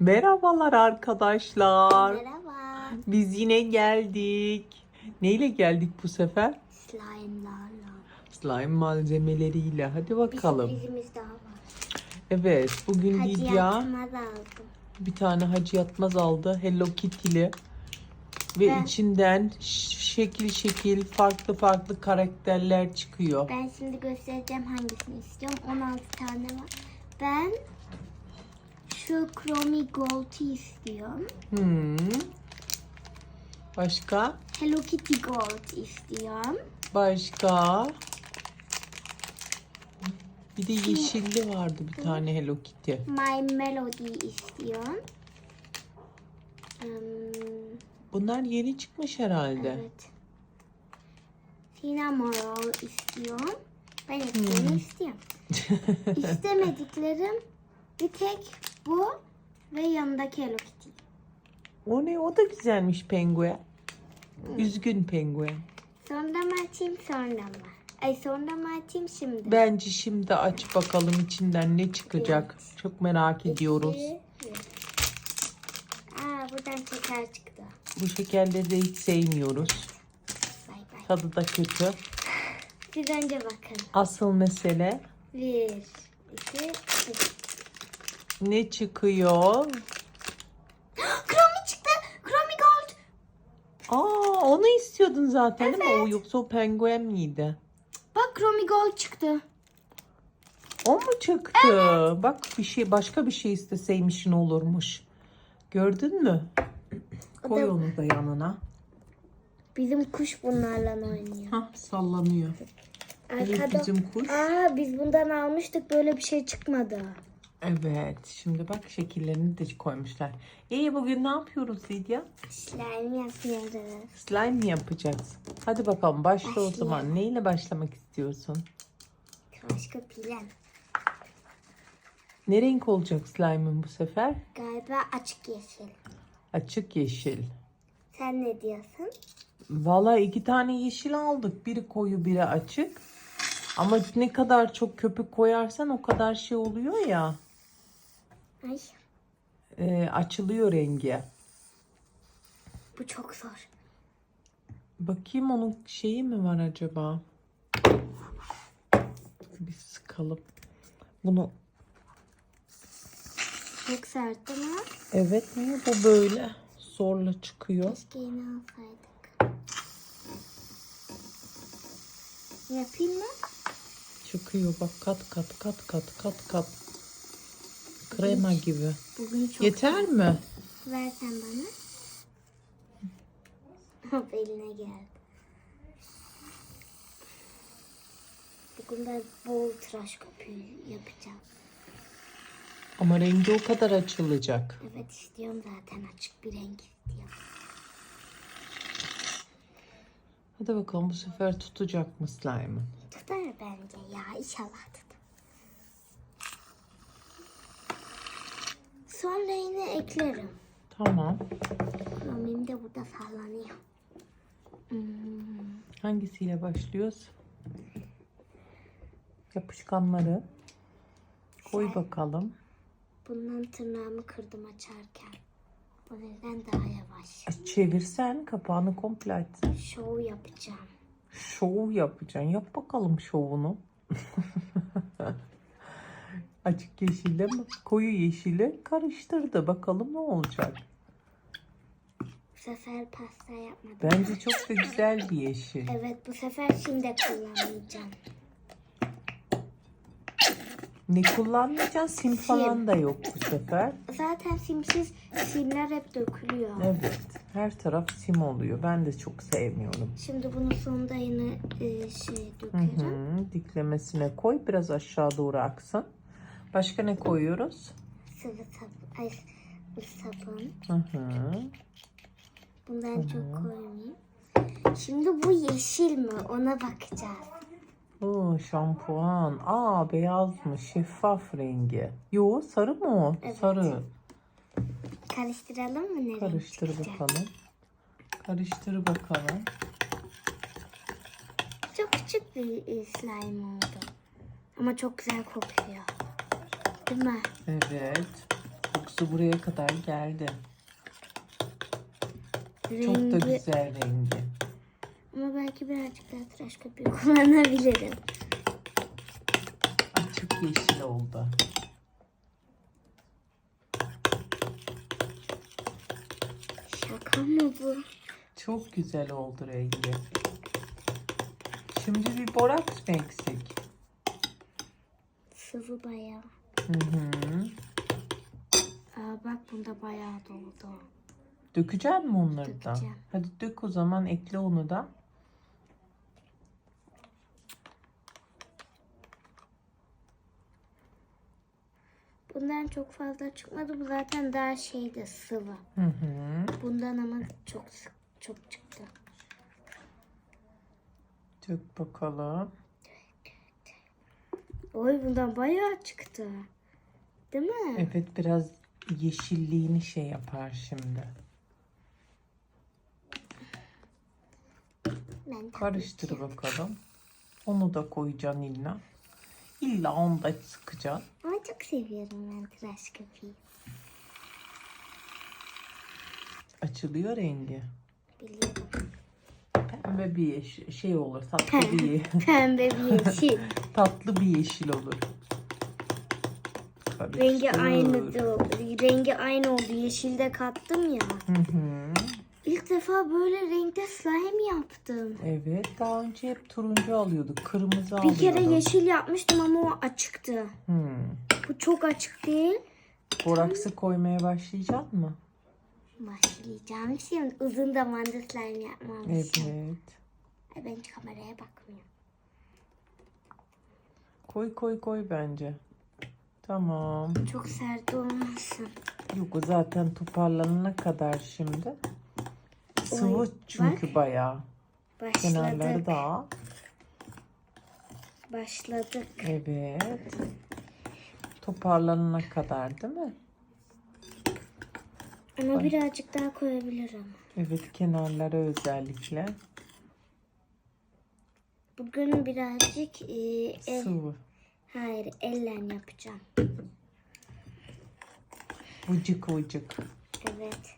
Merhabalar arkadaşlar. Merhaba. Biz yine geldik. Neyle geldik bu sefer? Slime'larla. Slime malzemeleriyle. Hadi Bir bakalım. sürprizimiz daha var. Evet, bugün Hacı Lidya yapmaz aldım. bir tane Hacı Yatmaz aldı. Hello Kitty'li. Ve Ben- içinden ş- şekil şekil farklı farklı karakterler çıkıyor. Ben şimdi göstereceğim hangisini istiyorum. 16 tane var. Ben şu Chromie Gold'u istiyorum. Hmm. Başka? Hello Kitty Gold istiyorum. Başka? Bir de yeşilli vardı bir tane Hello Kitty. My Melody istiyorum. Hmm, Bunlar yeni çıkmış herhalde. evet. Cinnamon istiyorum. Ben hepsini istiyorum. İstemediklerim bir tek bu ve yanındaki Hello Kitty. O ne? O da güzelmiş penguen. Üzgün penguen. Sonra mı açayım sonra mı? Ay sonra mı açayım şimdi? Bence şimdi aç bakalım içinden ne çıkacak. Çok merak ediyoruz. İki, bir. Aa buradan şeker çıktı. Bu şekerleri de hiç sevmiyoruz. Bay bay. Tadı da kötü. Siz önce bakın. Asıl mesele Bir, iki, üç. Ne çıkıyor? Chromie çıktı. Chromie Gold. Aa onu istiyordun zaten değil mi? O yoksa o penguen miydi? Bak Chromie Gold çıktı. O mu çıktı? Bak bir şey başka bir şey isteseymişin olurmuş. Gördün mü? Koy onu da yanına. Bizim kuş bunlarla oynuyor. Hah sallanıyor. Arkada. bizim kuş. Aa biz bundan almıştık böyle bir şey çıkmadı. Evet şimdi bak şekillerini de koymuşlar. İyi bugün ne yapıyoruz Lidya? Slime yapıyoruz. Slime mi yapacağız? Hadi bakalım başla o Başlayalım. zaman. Neyle başlamak istiyorsun? Başka plan. Ne renk olacak slime'ın bu sefer? Galiba açık yeşil. Açık yeşil. Sen ne diyorsun? Valla iki tane yeşil aldık. Biri koyu biri açık. Ama ne kadar çok köpük koyarsan o kadar şey oluyor ya. Ay e, açılıyor rengi. bu çok zor. Bakayım onun şeyi mi var acaba? Bir sıkalım. Bunu Çok sert mi? evet niye bu böyle zorla çıkıyor? Keşke yine alsaydık. Yapayım mı? Çıkıyor bak kat kat kat kat kat kat. Krema gibi. Bugün çok Yeter mi? Versen bana. Hop eline geldi. Bugün ben bol tıraş köpüğü yapacağım. Ama rengi o kadar açılacak. Evet istiyorum zaten açık bir renk istiyorum. Hadi bakalım bu sefer tutacak mı slime'ın? Tutar bence ya inşallah tutar. Sonra yine eklerim. Tamam. Romim de burada sallanıyor. Hmm, Hangisiyle başlıyoruz? Yapışkanları koy bakalım. bundan tırnağımı kırdım açarken. O yüzden daha yavaş. E, Çevirsen kapağını komple aç. Şov yapacağım. Şov yapacaksın. Yap bakalım şovunu. Açık yeşille? Koyu yeşile karıştırdı. Bakalım ne olacak. Bu sefer pasta yapmadım. Bence çok da güzel bir yeşil. Evet bu sefer şimdi kullanmayacağım. Ne kullanmayacaksın? Sim falan da yok bu sefer. Zaten simsiz simler hep dökülüyor. Evet. Her taraf sim oluyor. Ben de çok sevmiyorum. Şimdi bunun sonunda yine e, şey Hı dökerim. hı. Diklemesine koy. Biraz aşağı doğru aksın. Başka ne koyuyoruz? Sıvı sabun. Ay sabun. Hı hı. Bundan çok koymayayım. Şimdi bu yeşil mi? Ona bakacağız. Oo, şampuan. Aa beyazmış. Şeffaf rengi. Yo sarı mı o? Evet. Sarı. Karıştıralım mı? Ne renk Karıştır çıkacak? bakalım. Karıştır bakalım. Çok küçük bir slime oldu. Ama çok güzel kokuyor. Değil mi? Evet. Kokusu buraya kadar geldi. Çok da Rengi güzel rengi. ama belki birazcık daha tıraş köpüğü kullanabilirim. Açık yeşil oldu. Şaka mı bu? Çok güzel oldu rengi. Şimdi bir boraks mı eksik? Sıvı bayağı. Hı hı. Aa, bak bunda bayağı doldu. Dökecek mi onları da? Hadi dök o zaman ekle onu da. Bundan çok fazla çıkmadı. Bu zaten daha şeydi sıvı. Hı hı. Bundan ama çok sık- çok çıktı. Dök bakalım. Oy bundan bayağı çıktı. Değil mi? Evet biraz yeşilliğini şey yapar şimdi. Ben Karıştır bakalım. Onu da koyacaksın illa. İlla onu da sıkacaksın. Ama çok seviyorum ben tıraş köpüğü. Açılıyor rengi. Biliyorum. Pembe bir yeşil şey olur. Tatlı bir ye- Pembe bir yeşil. tatlı bir yeşil olur. Rengi Karıştır. aynı da oldu. Rengi aynı oldu. Yeşilde kattım ya. Hı hı. İlk defa böyle renkte slime yaptım. Evet daha önce hep turuncu alıyorduk. Kırmızı Bir alıyorduk. kere yeşil yapmıştım ama o açıktı. Hmm. Bu çok açık değil. Boraksı koymaya başlayacak mı? Başlayacağım şimdi. Uzun zamandır slime yapmamışım. Evet. Ay, Ben hiç kameraya bakmıyorum. Koy koy koy bence. Tamam. Çok sert olmasın. Yok o zaten toparlanana kadar şimdi. Sıvı Oy, çünkü bayağı. Kenarları Başladık. da al. Başladık. Evet. Toparlanana kadar değil mi? Ama birazcık daha koyabilirim. Evet kenarlara özellikle. Bugün birazcık e, el, Sıvı. Hayır elle yapacağım. Vıcık vıcık. Evet.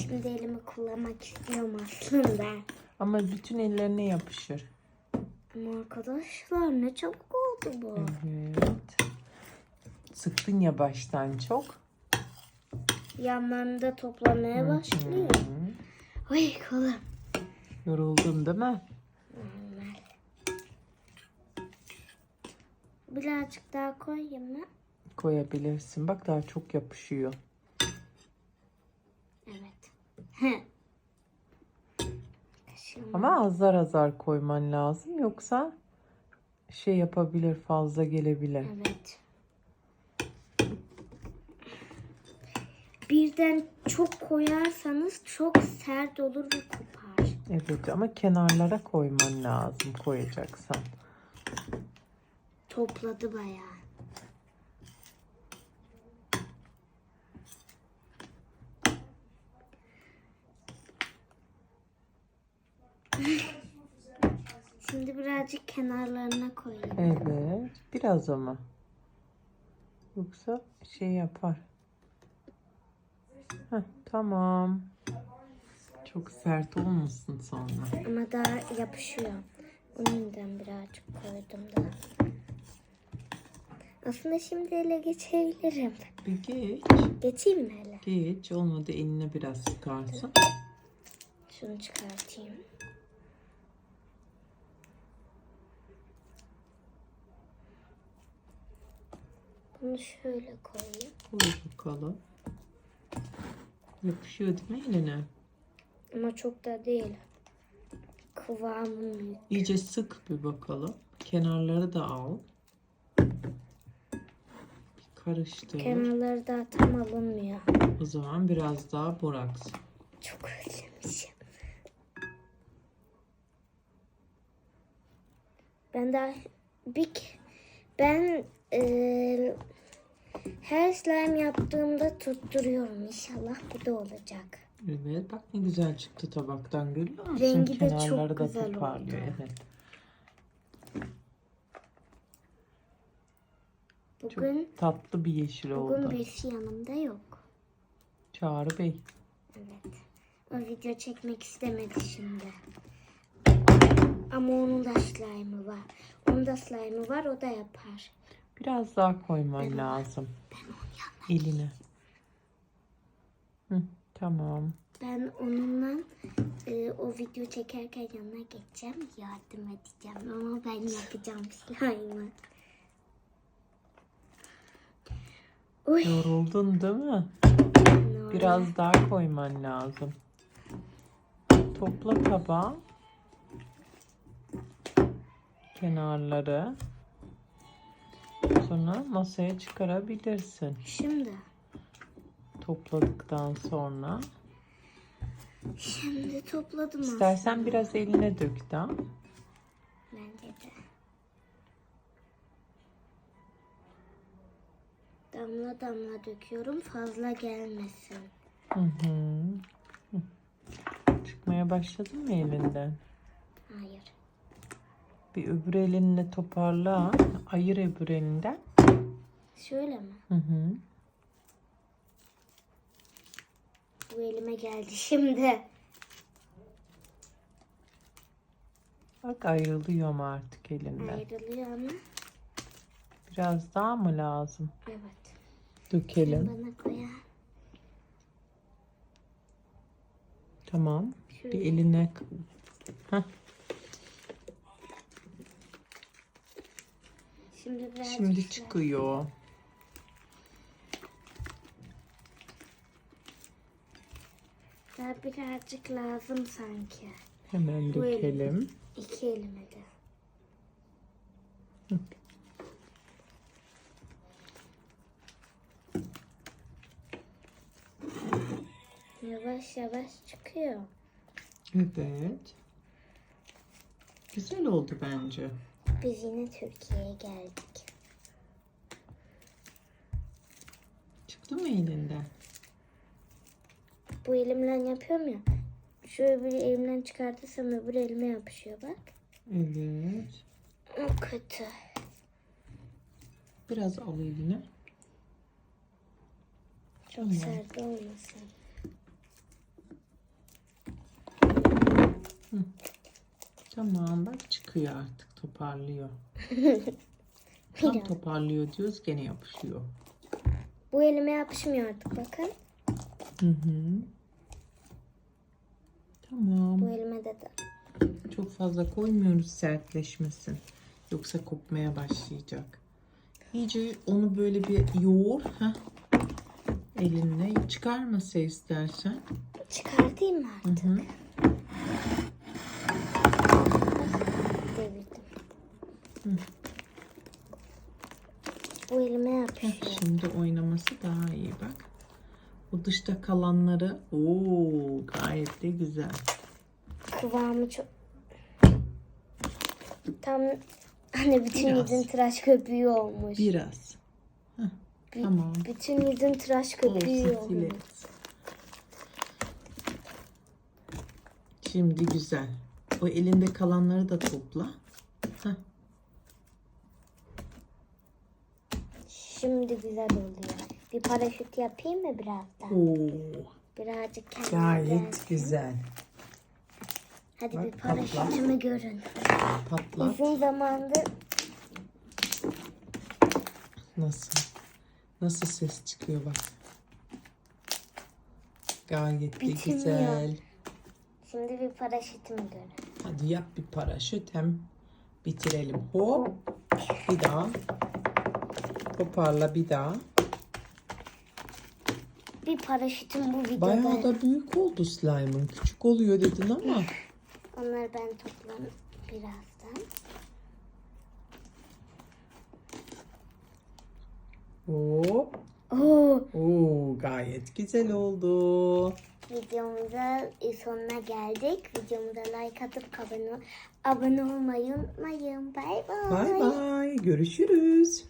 Şimdi elimi kullanmak istiyorum aslında. Ama bütün ellerine yapışır. Ama arkadaşlar ne çabuk oldu bu. Evet. Sıktın ya baştan çok. Yanlarında toplamaya başlıyor. Ay kolum. Yoruldun değil mi? Birazcık daha koyayım mı? Koyabilirsin. Bak daha çok yapışıyor. Evet. Kaşığım. Ama azar azar koyman lazım. Yoksa şey yapabilir fazla gelebilir. Evet. Birden çok koyarsanız çok sert olur ve kopar. Evet ama kenarlara koyman lazım koyacaksan. Topladı bayağı. Şimdi birazcık kenarlarına koyayım. Evet. Biraz ama. Yoksa şey yapar. Heh, tamam. Çok sert olmasın sonra. Ama daha yapışıyor. Onun yüzden birazcık koydum da. Aslında şimdi ele geçebilirim. Bir geç. Geçeyim mi ele? Geç. Olmadı eline biraz sıkarsın. Şunu çıkartayım. Bunu şöyle koyayım. Koy bakalım. Yapışıyor değil mi eline? Ama çok da değil. Kıvamı. İyice sık bir bakalım. Kenarları da al. Karıştır. Kenarları da tam alınmıyor. O zaman biraz daha boraks. Çok özlemişim. Ben daha bir ben eee, her slime yaptığımda tutturuyorum. İnşallah bu da olacak. Evet bak ne güzel çıktı tabaktan görüyor musun? Rengi de çok Kenarları da güzel toparlıyor. oldu. Evet. Bugün Tatlı bir yeşil bugün oldu. birisi yanımda yok. Çağrı Bey. Evet. O video çekmek istemedi şimdi. Ama onun da slime'ı var. Onun da slime'ı var o da yapar. Biraz daha koyman lazım. Eline. Hı, tamam. Ben onunla e, o video çekerken yanına geçeceğim. Yardım edeceğim ama ben yapacağım slime'ı. Uy. Yoruldun değil mi? Biraz daha koyman lazım. Topla tabağı. Kenarları. Sonra masaya çıkarabilirsin. Şimdi. Topladıktan sonra. Şimdi topladım aslında. İstersen biraz eline dök da. Damla damla döküyorum fazla gelmesin. Hı hı. Çıkmaya başladın mı elinden? Hayır. Bir öbür elinle toparla. Ayır öbür elinden. Şöyle mi? Hı hı. Bu elime geldi şimdi. Bak ayrılıyor mu artık elinden? Ayrılıyor ama. Biraz daha mı lazım? Evet. Dökelim. Bana koyar. Tamam. Bir Şöyle. eline... Heh, Şimdi biraz şimdi çıkıyor. Daha birazcık lazım sanki. Hemen dökelim. İki elime de. Yavaş yavaş çıkıyor. Evet. Güzel oldu bence. Biz yine Türkiye'ye geldik. Çıktı mı elinden? Bu elimle yapıyorum ya. Şu öbür elimden çıkartırsam öbür elime yapışıyor bak. Evet. O kötü. Biraz al eline. Çok Tamam. sert olmasın. Tamam bak çıkıyor artık toparlıyor. Tam Biraz. toparlıyor diyoruz gene yapışıyor. Bu elime yapışmıyor artık bakın. Hı hı. Tamam. Bu elime de de. Çok fazla koymuyoruz sertleşmesin. Yoksa kopmaya başlayacak. İyice onu böyle bir yoğur. Heh. Elinle. Çıkarmasa istersen. Çıkartayım mı Hı artık? hı. Devirdim. Hı. Bu elime Heh, yapışıyor. Şimdi oynaması daha iyi bak. O dışta kalanları ooo gayet de güzel. Kıvamı çok... Tam hani bütün Biraz. yüzün tıraş köpüğü olmuş. Biraz. Bir- tamam. Bütün yüzün tıraş köpüğü Olsun olmuş. Şimdi güzel. O elinde kalanları da topla. Heh. Şimdi güzel oluyor. Bir paraşüt yapayım mı birazdan? Oo, Birazcık kendime gayet güzel. Hadi bir paraşütümü görün. Patlat. Uzun zamandır Nasıl? Nasıl ses çıkıyor bak. Gayet de Bitmiyor. güzel. şimdi bir paraşütümü görün. Hadi yap bir paraşüt hem bitirelim. Hop. Bir daha. Toparla bir daha. Bir paraşütüm bu videoda. Bayağı da büyük oldu slime'ın. Küçük oluyor dedin ama. Onları ben toplarım birazdan. Hop. Oo, Oo, gayet güzel oldu. videomuza sonuna geldik. Videomuza like atıp abone, abone olmayı unutmayın. Bay bay. Bay bay. Görüşürüz.